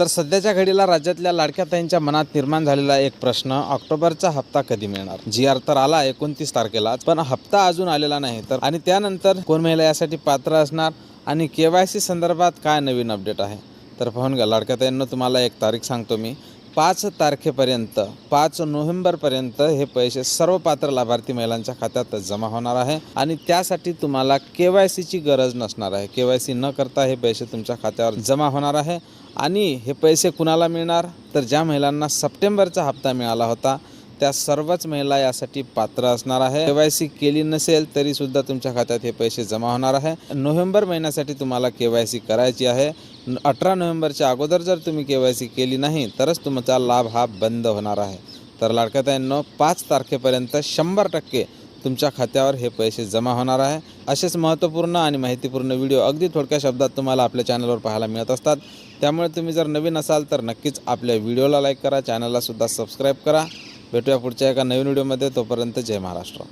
तर सध्याच्या घडीला राज्यातल्या लाडक्या ताईंच्या मनात निर्माण झालेला एक प्रश्न ऑक्टोबरचा हप्ता कधी मिळणार? जी आर तर आला एकोणतीस तारखेला पण हप्ता अजून आलेला नाही. तर आणि त्यानंतर कोण महिला यासाठी पात्र असणार? आणि के वाय सी संदर्भात काय नवीन अपडेट आहे? तर पाहून घ्या लाडक्याताईंनं तुम्हाला एक तारीख सांगतो मी. पाच तारखेपर्यंत पाच नोव्हेंबरपर्यंत हे पैसे सर्व पात्र लाभार्थी महिलांच्या खात्यात जमा होणार आहे. आणि त्यासाठी तुम्हाला के वाय सीची गरज नसणार आहे. के वाय सी न करता हे पैसे तुमच्या खात्यावर जमा होणार आहे. आणि हे पैसे कुणाला मिळणार? तर ज्या महिलांना सप्टेंबरचा हप्ता मिळाला होता त्या सर्वच महिला यासाठी पात्र असणार आहे. के वाय सी केली नसेल तरी सुद्धा तुमच्या खात्यात हे पैसे जमा होणार आहे. नोव्हेंबर महिन्यासाठी तुम्हाला के वाय सी करायची आहे. अठरा नोव्हेंबरच्या अगोदर जर तुम्ही के वाय सी केली नाही तरच तुमचा लाभ हा बंद होणार आहे. तर लाडक्याताईंनो पाच तारखेपर्यंत शंभर टक्के तुमच्या खात्यावर हे पैसे जमा होणार आहे. असेच महत्त्वपूर्ण आणि माहितीपूर्ण व्हिडिओ अगदी थोडक्या शब्दात तुम्हाला आपल्या चॅनलवर पाहायला मिळत असतात. त्यामुळे तुम्ही जर नवीन असाल तर नक्कीच आपल्या व्हिडिओला लाईक करा चॅनलला सुद्धा सबस्क्राईब करा. भेटूया पुढच्या एका नवीन व्हिडिओमध्ये. तोपर्यंत जय महाराष्ट्र.